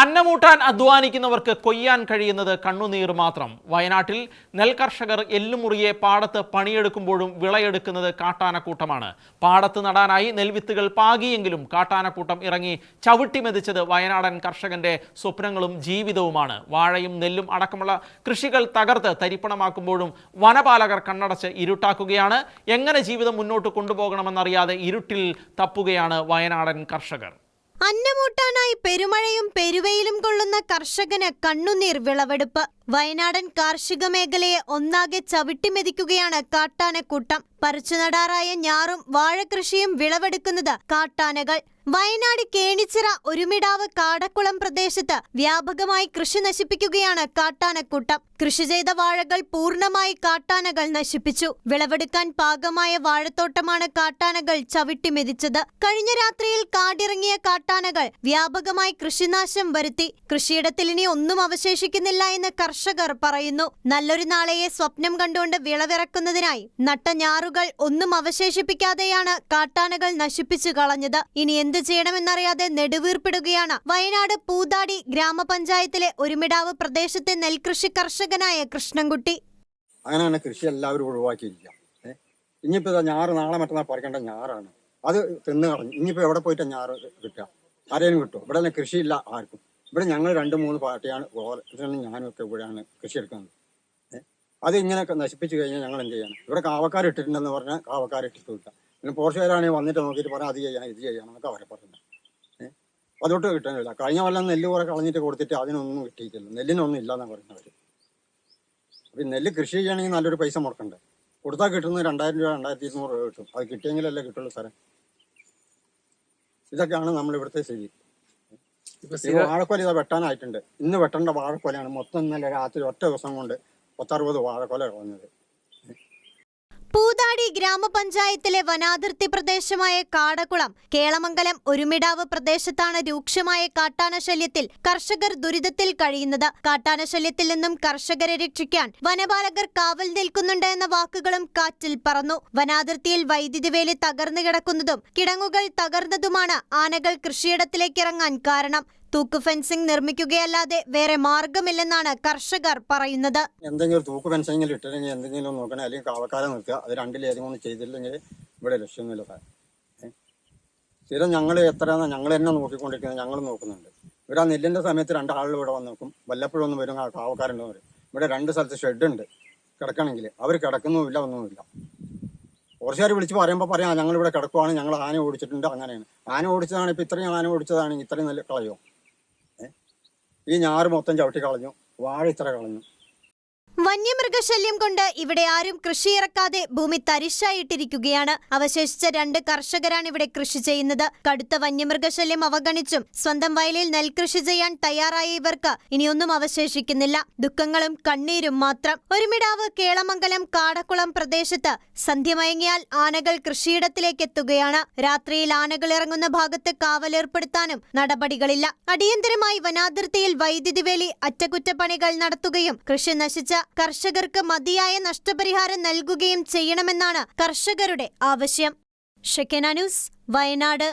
അന്നമൂട്ടാൻ അധ്വാനിക്കുന്നവർക്ക് കൊയ്യാൻ കഴിയുന്നത് കണ്ണുനീർ മാത്രം. വയനാട്ടിൽ നെൽകർഷകർ എല്ലുമുറിയെ പാടത്ത് പണിയെടുക്കുമ്പോഴും വിളയെടുക്കുന്നത് കാട്ടാനക്കൂട്ടമാണ്. പാടത്ത് നടാനായി നെൽവിത്തുകൾ പാകിയെങ്കിലും കാട്ടാനക്കൂട്ടം ഇറങ്ങി ചവിട്ടി മെതിച്ചത് വയനാടൻ കർഷകന്റെ സ്വപ്നങ്ങളും ജീവിതവുമാണ്. വാഴയും നെല്ലും അടക്കമുള്ള കൃഷികൾ തകർത്ത് തരിപ്പണമാക്കുമ്പോഴും വനപാലകർ കണ്ണടച്ച് ഇരുട്ടാക്കുകയാണ്. എങ്ങനെ ജീവിതം മുന്നോട്ട് കൊണ്ടുപോകണമെന്നറിയാതെ ഇരുട്ടിൽ തപ്പുകയാണ് വയനാടൻ കർഷകർ. അന്നമൂട്ടാനായി പെരുമഴയും പെരുവെയിലും കൊള്ളുന്ന കർഷകന് കണ്ണുനീർ വിളവെടുപ്പ്. വയനാടൻ കാർഷിക മേഖലയെ ഒന്നാകെ ചവിട്ടിമെതിക്കുകയാണ് കാട്ടാനക്കൂട്ടം. പറിച്ചുനടാറായ ഞാറും വാഴകൃഷിയും വിളവെടുക്കുന്നത് കാട്ടാനകൾ. വയനാട് കേണിച്ചിറ ഒരുമിടാവ് കാടക്കുളം പ്രദേശത്ത് വ്യാപകമായി കൃഷി നശിപ്പിക്കുകയാണ് കാട്ടാനക്കൂട്ടം. കൃഷി ചെയ്ത വാഴകൾ പൂർണമായി കാട്ടാനകൾ നശിപ്പിച്ചു. വിളവെടുക്കാൻ പാകമായ വാഴത്തോട്ടമാണ് കാട്ടാനകൾ ചവിട്ടിമെതിച്ചത്. കഴിഞ്ഞ രാത്രിയിൽ കാടിറങ്ങിയ കാട്ടാനകൾ വ്യാപകമായി കൃഷിനാശം വരുത്തി. കൃഷിയിടത്തിൽ ഇനി ഒന്നും അവശേഷിക്കുന്നില്ല എന്ന് കർഷകർ പറയുന്നു നല്ലൊരു നാളെയെ സ്വപ്നം കണ്ടുകൊണ്ട് വിളവിറക്കുന്നതിനായി നട്ട ഞാറുകൾ ഒന്നും അവശേഷിപ്പിക്കാതെയാണ് കാട്ടാനകൾ നശിപ്പിച്ചു കളഞ്ഞത്. ഇനി എന്ത് ചെയ്യണമെന്നറിയാതെ നെടുവീർപ്പിടുകയാണ്. വയനാട് പൂതാടി ഗ്രാമപഞ്ചായത്തിലെ ഒരുമിടാവ് പ്രദേശത്തെ നെൽകൃഷി കർഷകനായ കൃഷ്ണൻകുട്ടി. അങ്ങനെയാണ് കൃഷി എല്ലാവരും ഒഴിവാക്കിയിരിക്കുക. ഇനിയിപ്പോ ഞാറ് നാളെ മറ്റന്നാൾ പറിക്കേണ്ട ഞാറാണ്. അത് തിന്നു കളഞ്ഞു ഇനിയിപ്പോ എവിടെ പോയിട്ട് ഞാറ് കിട്ടുക? ആരെയും കിട്ടും ഇവിടെ കൃഷിയില്ല ആർക്കും. ഇവിടെ ഞങ്ങൾ രണ്ട് മൂന്ന് പാർട്ടിയാണ്. ഓരോ ഞാനും ഒക്കെ ഇവിടെയാണ് കൃഷി എടുക്കുന്നത് ഏഹ് അത് ഇങ്ങനെയൊക്കെ നശിപ്പിച്ചു കഴിഞ്ഞാൽ ഞങ്ങൾ എന്ത് ചെയ്യണം? ഇവിടെ കാവക്കാർ ഇട്ടിട്ടുണ്ടെന്ന് പറഞ്ഞാൽ കാവക്കാർ ഇട്ടിട്ടില്ല പിന്നെ പോർച്ചുകാരാണെങ്കിൽ വന്നിട്ട് നോക്കിയിട്ട് പറഞ്ഞാൽ അത് ചെയ്യാം ഇത് ചെയ്യണം എന്നൊക്കെ അവരെ പറഞ്ഞു അതൊട്ട് കിട്ടാനില്ല കഴിഞ്ഞ കൊല്ലം നെല്ല് കുറെ കളഞ്ഞിട്ട് കൊടുത്തിട്ട് അതിനൊന്നും കിട്ടിയിട്ടില്ല. നെല്ലിനൊന്നും ഇല്ലെന്നാണ് പറയുന്നവർ അപ്പം നെല്ല് കൃഷി ചെയ്യണമെങ്കിൽ നല്ലൊരു പൈസ മുടക്കണ്ടേ? കൊടുത്താൽ കിട്ടുന്നത് രണ്ടായിരം രൂപ രണ്ടായിരത്തി ഇരുന്നൂറ് രൂപ കിട്ടും. അത് കിട്ടിയെങ്കിലല്ലേ കിട്ടുള്ളൂ സാറേ ഇതൊക്കെയാണ് നമ്മളിവിടുത്തെ സ്ഥിതി. വാഴക്കൊല ഇതാ വെട്ടാനായിട്ടുണ്ട്. ഇന്ന് വെട്ടേണ്ട വാഴക്കൊലയാണ് മൊത്തം ഇന്നലെ രാത്രി ഒറ്റ ദിവസം കൊണ്ട് പത്തറുപത് വാഴക്കൊല കളഞ്ഞത്. പൂതാടി ഗ്രാമപഞ്ചായത്തിലെ വനാതിർത്തി പ്രദേശമായ കാടകുളം കേളമംഗലം ഒരുമിടാവ് പ്രദേശത്താണ് രൂക്ഷമായ കാട്ടാന കാട്ടാനശല്യത്തിൽ കർഷകർ ദുരിതത്തിൽ കഴിയുന്നത്. കാട്ടാന കാട്ടാനശല്യത്തിൽ നിന്നും കർഷകരെ രക്ഷിക്കാൻ വനപാലകർ കാവൽ നിൽക്കുന്നുണ്ട് എന്ന വാക്കുകളും കാറ്റിൽ പറന്നു. വനാതിർത്തിയിൽ വൈദ്യുതി വേലി തകർന്നു കിടക്കുന്നതും കിടങ്ങുകൾ തകർന്നതുമാണ് ആനകൾ കൃഷിയിടത്തിലേക്ക് ഇറങ്ങാൻ കാരണം. തൂക്ക് ഫെൻസിംഗ് നിർമ്മിക്കുകയല്ലാതെ വേറെ മാർഗമില്ലെന്നാണ് കർഷകർ പറയുന്നത്. എന്തെങ്കിലും തൂക്ക് ഫെൻസിംഗ് ഇട്ടില്ലെങ്കിൽ എന്തെങ്കിലും നോക്കണേ അല്ലെങ്കിൽ കാവക്കാരെ നിർത്തുക. അത് രണ്ടിലേതെങ്കിലും ഒന്നും ചെയ്തില്ലെങ്കിൽ ഇവിടെ ലക്ഷ്യമൊന്നുമില്ല സാർ? സ്ഥിരം ഞങ്ങൾ എത്ര ഞങ്ങൾ തന്നെ നോക്കിക്കൊണ്ടിരിക്കുന്നത് ഞങ്ങൾ നോക്കുന്നുണ്ട്. ഇവിടെ ആ നെല്ലിന്റെ സമയത്ത് രണ്ടാളുകൾ ഇവിടെ വന്ന് നോക്കും വല്ലപ്പോഴും ഒന്നും വരും ആ കാവക്കാരുണ്ടോ ഇവിടെ രണ്ട് സ്ഥലത്ത് ഷെഡുണ്ട്. കിടക്കണമെങ്കിൽ അവർ കിടക്കുന്നുമില്ല ഒന്നുമില്ല. കുറച്ചുകാർ വിളിച്ച് പറയുമ്പോൾ പറയാം ഞങ്ങൾ ഇവിടെ കിടക്കുവാണ് ഞങ്ങൾ ആന ഓടിച്ചിട്ടുണ്ട് അങ്ങനെയാണ്. ആന ഓടിച്ചതാണ് ഇപ്പം ഇത്രയും ആന ഓടിച്ചതാണ് ഇത്രയും നല്ല കളയോ? ഈ ഞാറ് മൊത്തം ചവിട്ടി കളഞ്ഞു. വാഴ ഇത്ര കളഞ്ഞു. വന്യമൃഗശല്യം കൊണ്ട് ഇവിടെ ആരും കൃഷി ഇറക്കാതെ ഭൂമി തരിശായിട്ടിരിക്കുകയാണ്. അവശേഷിച്ച രണ്ട് കർഷകരാണ് ഇവിടെ കൃഷി ചെയ്യുന്നത്. കടുത്ത വന്യമൃഗശല്യം അവഗണിച്ചും സ്വന്തം വയലിൽ നെൽകൃഷി ചെയ്യാൻ തയ്യാറായ ഇവർക്ക് ഇനിയൊന്നും അവശേഷിക്കുന്നില്ല. ദുഃഖങ്ങളും കണ്ണീരും മാത്രം. ഒരുമിടാവ് കേളമംഗലം കാടക്കുളം പ്രദേശത്ത് സന്ധ്യമയങ്ങിയാൽ ആനകൾ കൃഷിയിടത്തിലേക്ക് എത്തുകയാണ്. രാത്രിയിൽ ആനകൾ ഇറങ്ങുന്ന ഭാഗത്ത് കാവലേർപ്പെടുത്താനും നടപടികളില്ല. അടിയന്തരമായി വനാതിർത്തിയിൽ വൈദ്യുതി വേലി അറ്റകുറ്റപ്പണികൾ നടത്തുകയും കൃഷി നശിച്ച കർഷകർക്ക് മതിയായ നഷ്ടപരിഹാരം നൽകുകയും ചെയ്യണമെന്നാണ് കർഷകരുടെ ആവശ്യം. ഷെക്കന ന്യൂസ് വയനാട്.